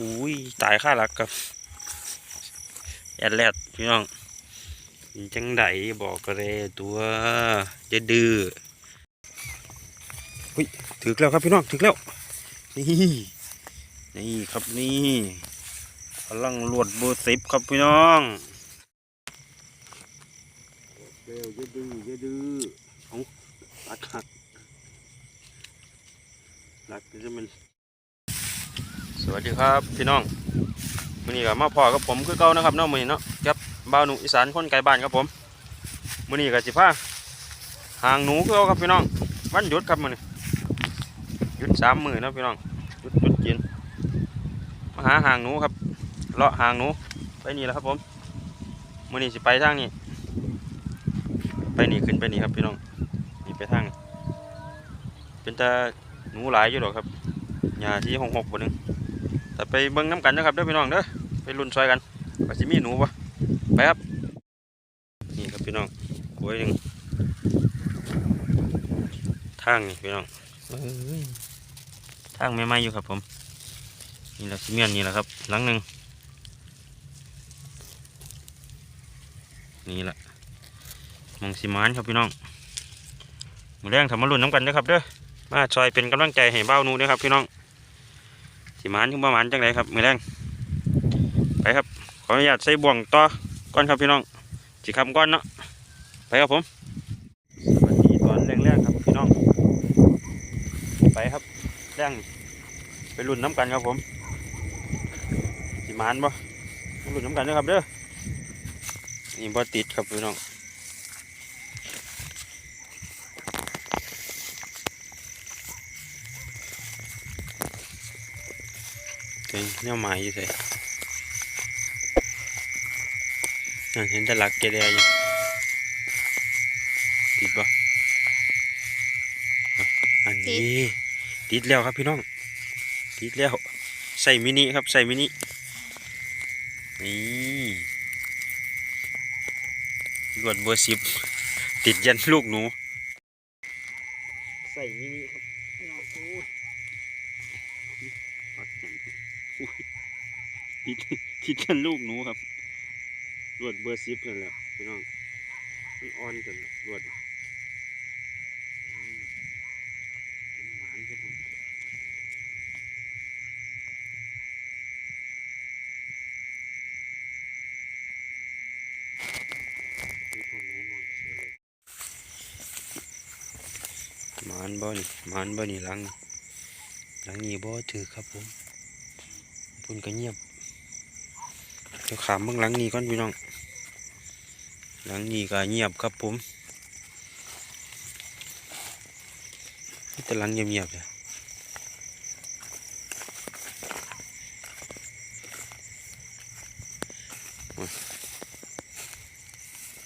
อุ้ยตายค่ารักกับแอดแลดพี่น้องจังไดบอกก็เลยตัวจะดื้ออุ้ยถึกแล้วครับพี่น้องถึกแล้วนี่นี่ครับนี่พลังลวดเบอร์สิบครับพี่น้องเร็วจะดื้อจะดื้อเอาตัดหักหลักจะเป็น สวัสดีครับพี่น้องมือนี้ก็มาพอกับผมคือเก่านะครับเนาะมื้อนี้เนาะกับบ่าวหนุ่มอีสานคนไกลบ้านครับผมมือนี้ก็สิพาหางหนูคือเก่าครับพี่น้องวันหยุดครับมือนี้หยุดสามมื้อนะพี่น้องหยุดหยุดกินมาหาหางหนูครับเลาะหางหนูไปนี่แหละครับผมมือนี้สิไปทางนี้ไปนี่ขึ้นไปนี่ครับพี่น้องนี่ไปทางเป็นตาหนูหลายอยู่ดอกครับหญ้าที่หกหกบนนึง แต่ไปเบิ่งน้ำกันนะครับเด้อพี่น้องเด้อไปลุ้นซอยกันว่าสิมีหนูปะไปครับ นี่ครับพี่น้องกล้วยหนึ่งทางนี่พี่น้องเอ้ยทางไม่ไหมอยู่ครับผมนี่แหละซีเมียนนี่แหละครับ หลังหนึ่งนี่แหละมองสีมานครับพี่น้องมือแรงทำมาลุ้นน้ำกันนะครับเด้อมาซอยเป็นกำลังใจให้เบ้าหนูด้วยครับพี่น้อง สิมานถึงประมาณจังไรครับมือแรงไปครับ ขออนุญาตใส่บ่วงต่อก่อนครับพี่น้องสิคำก้อนเนาะไปครับผมสวัสดีตอนแรงๆครับพี่น้อง ไปครับแรงไปรุ่นน้ำกันครับผมสิมานบ่รุ่นน้ำกันเด้อครับเด้อนี่บ่ติดครับพี่น้อง เป็นแนวหมายอยู่ใส่นั่นเห็นแต่หลักเกลียอยู่ติดบ่อะอันนี้ ติดแล้วครับพี่น้อง ติดแล้ว ใส่มินิครับใส่มินินี่ลวดเบอร์สิบติดยันลูกหนู ใส่มินิครับพี่น้องโอ้ยวัดจัง อุ้ย ติดติดกันลูกหนูครับรวดเบอร์ซิปนั่นแหละพี่น้องมันอ่อนกันรวดมเป็นหวานครับผมมีคนแน่นมานบ่นี่หมานบ่นี่หลังหลังนี้บ่ถือครับผมพุ่นก็เงียบ ขามเบื้องหลังนี้ก่อนพี่น้อง หลังนี้ก็เงียบครับผมมีแต่หลังเงียบๆเลย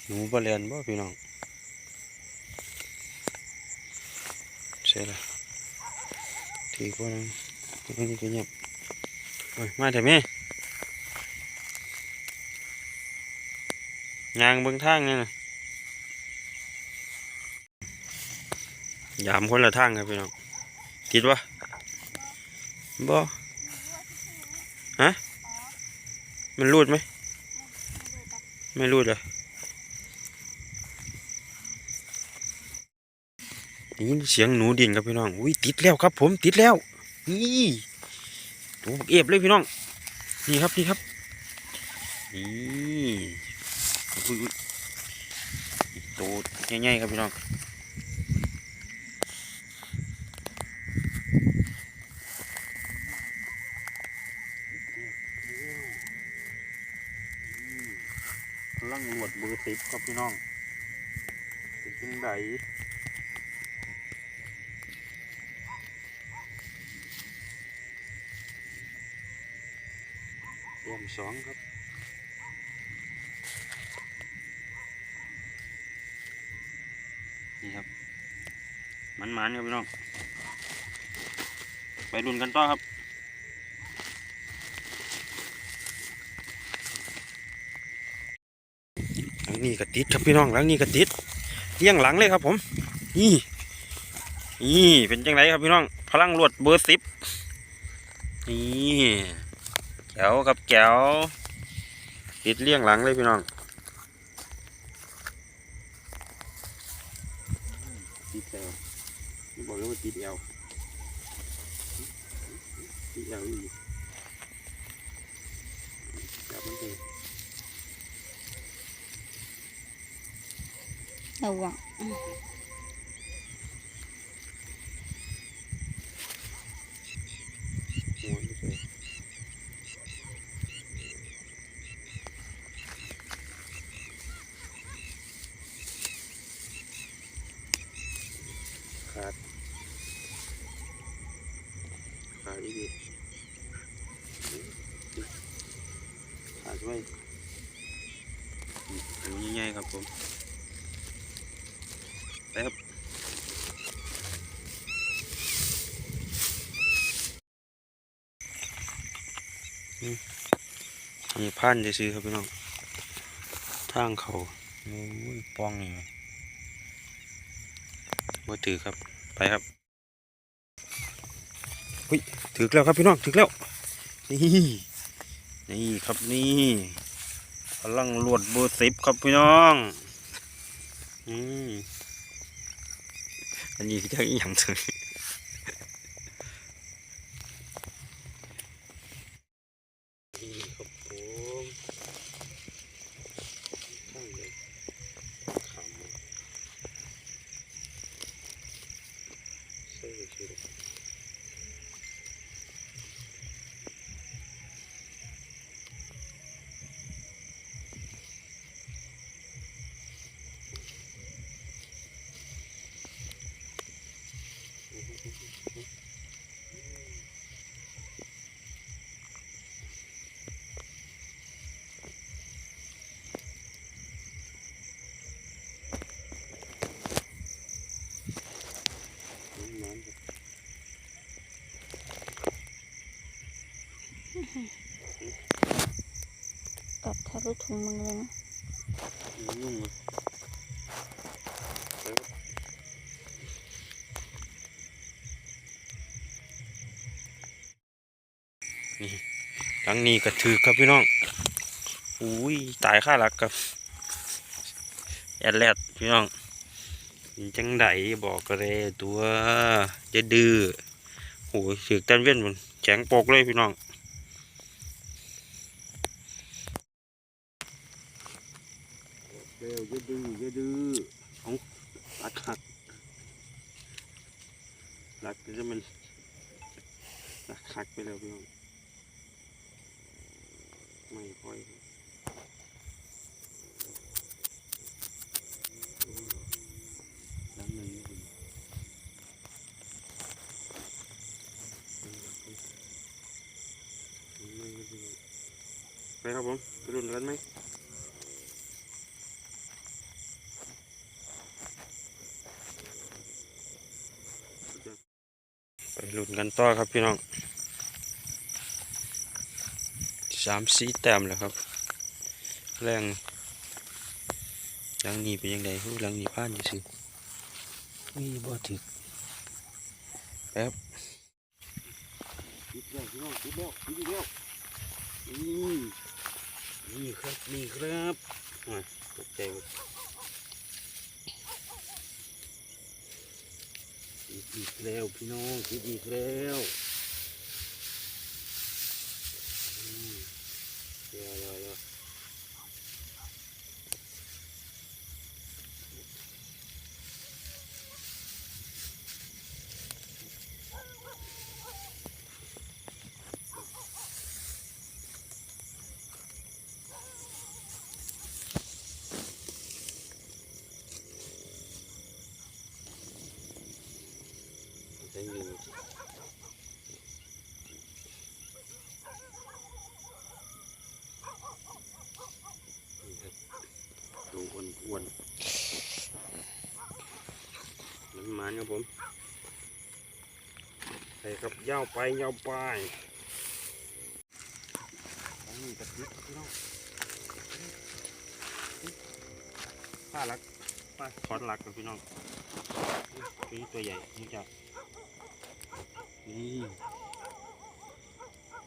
หนูบะเรียนบ่พี่น้องเสร็จแล้วถือว่านังนี่ก็เงียบโอ้ยมาแต่แม่ ยางเบิ่งทางนี่นะยามคนละทางครับพี่น้องคิดว่าบ่ฮะมันรูดไหมไม่รูดเลยได้ยินเสียงหนูดิ่นครับพี่น้องอุ้ยติดแล้วครับ ผมติดแล้วนี่ตัวบักเอฟเลยพี่น้องนี่ครับนี่ครับนี่ โตใหญ่ๆครับพี่น้องลังหลวดเบอร์สิบครับพี่น้องเป็นจังไดรียมสองครับ นี่ครับมันมันๆครับพี่น้องไปรุนกันต่อครับหลังนี้ก็ติดครับพี่น้องหลังนี้ก็ติดเลี้ยงหลังเลยครับผมนี่นี่เป็นจังไรครับพี่น้อง พลังรวดเบอร์สิบนี่แก้วครับแก้วติดเลี่ยงหลังเลยพี่น้องติดแอวนี่บอกเลยว่า ติดแอวติดแอวอีกจับมันเองระวัง ตัวง่ายๆครับผมไปครับนี่พันจะซื้อครับพี่น้องทางเขาโอ้ยป้องนี่ว่าถือครับ ไปครับเฮ้ยถือแล้วครับพี่น้องถือแล้วนี่นี่ครับนี่ พลังลวดเบอร์สิบครับพี่น้องนี่อันนี้จะอีหยังถือนี่ครับผมตั้งเลยขำใส่ กัดทะลุถุงมือเลยนะยุ่งเลยนี่หลังนี้ก็ถือครับพี่น้อง อุ้ย ตายค่าหลักครับแอดแลดพี่น้องจังไดบอกกระเรตัวจะดื้อโอ้ยถือตันเว้นมันแข็งปกเลยพี่น้อง เร็วอย่าดื้ออย่าดื้อเอารักหัก รักจะมันรักคักไปแล้วพี่น้องไม่ค่อยแล้วหนึ่งนี่คุณไปครับผมไปรุ่นกันไหม ไป ลุ้นกันต่อครับพี่น้องสามสีแต้มแล้วครับ แรงหลังนี้เป็นยังไงหูหลังนี้ผ่านอยู่สิมีบ่ถึกแป๊บติดแล้วพี่น้องติดแล้วติดแล้วนี่นี่ครับนี่ครับอะตกใจหมด ติด อีกแล้วพี่น้องคิดอีกแล้วอืมเดี๋ยวเดี๋ยวเดี๋ยวใจเย็นนี่ครับดู อ้วนน้ำมันครับผมใส่ครับยาวไปยาวไปนนี้กระติบครับพี่น้องป้ารักป้าถอนหลักกับพี่น้องนี่ตัวใหญ่นี่จ้ะนี่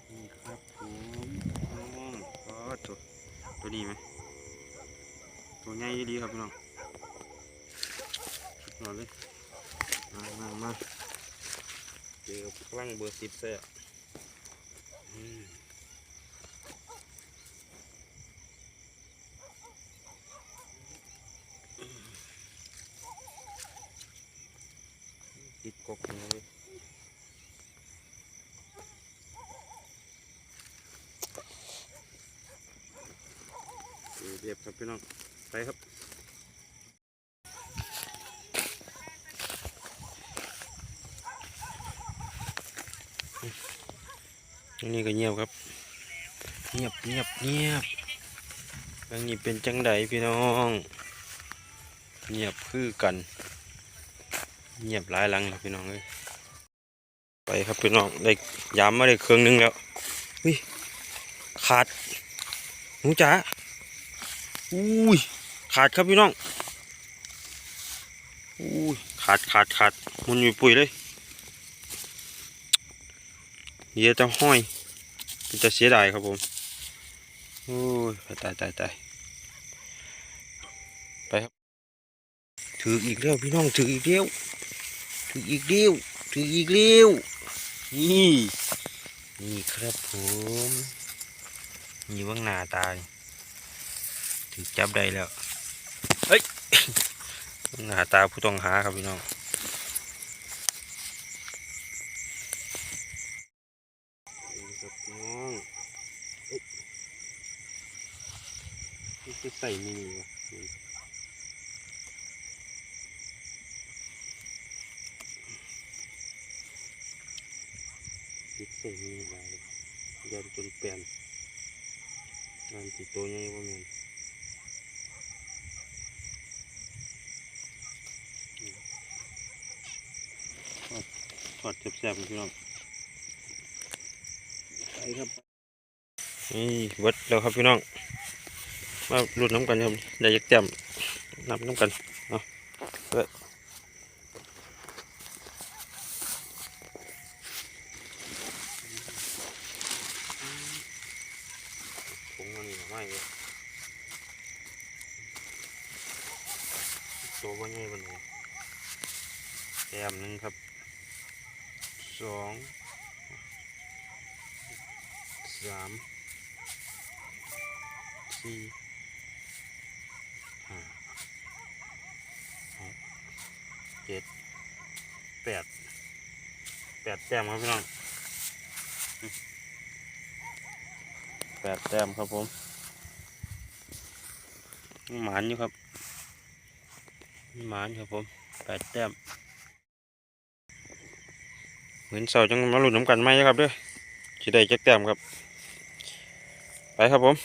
นี่ครับผมน้องคอตตัวนี้ไหม ตัวใหญ่ดีครับพี่น้องสุดยอดเลยมามามาเจอพลังเบอร์สิบเซ่อืมติดกกเลยเรียบครับพี่น้อง ไปครับอันนี้ก็เงียบครับ เงียบเงียบเงียบอันนี้เป็นจังไดพี่น้อง เงียบคือกัน เงียบหลายหลังแล้วพี่น้องเอ้ยไปครับพี่น้องได้ยามมาได้เครื่องหนึงแล้วอุ้ยขาดหนูจ๋าอุ้ย ขาดครับพี่น้องอุ้ยขาดขาดขาดมันอยู่ปุ๋ยเลยเดี๋ยวจะห้อยมันจะเสียดายครับผมโอ้ยตายตายตายไปครับ ถืออีกแล้วพี่น้องถืออีกแล้วถืออีกแล้วถืออีกแล้วนี่นี่ครับผมนี่ว่างหน้าตานี่ถือจับได้แล้ว หน้าตาผู้ต้องหาครับพี่น้องนี่ครับพี่น้องเอ้ยนี่คือใส่มินิวะนี่ติดใส่มีหลายยันจนเปลี่ยนงานติดตัวใหญ่ว่าแม่นทอด ทอดแซ่บๆพี่น้องไปครับนี่เวัดแล้วครับพี่น้อง มาลุ้นน้ำกันครับได้ยักแต้มนับน้ำกันเอาเปิดถุงมันนี่ไม่เลยตัวว่าใหญ่ปานนี้แต้มหนึ่งครับ สองสามสี่ห้าหกเจ็ดแปดแปดแต้มครับพี่น้องแปดแต้มครับผมหมานอยู่ครับหมานครับผมแปดแต้ม มือนเสาจังมาหลุดน้ำกันไหมครับเด้อจะได้จักแต้มครับ ไปครับผม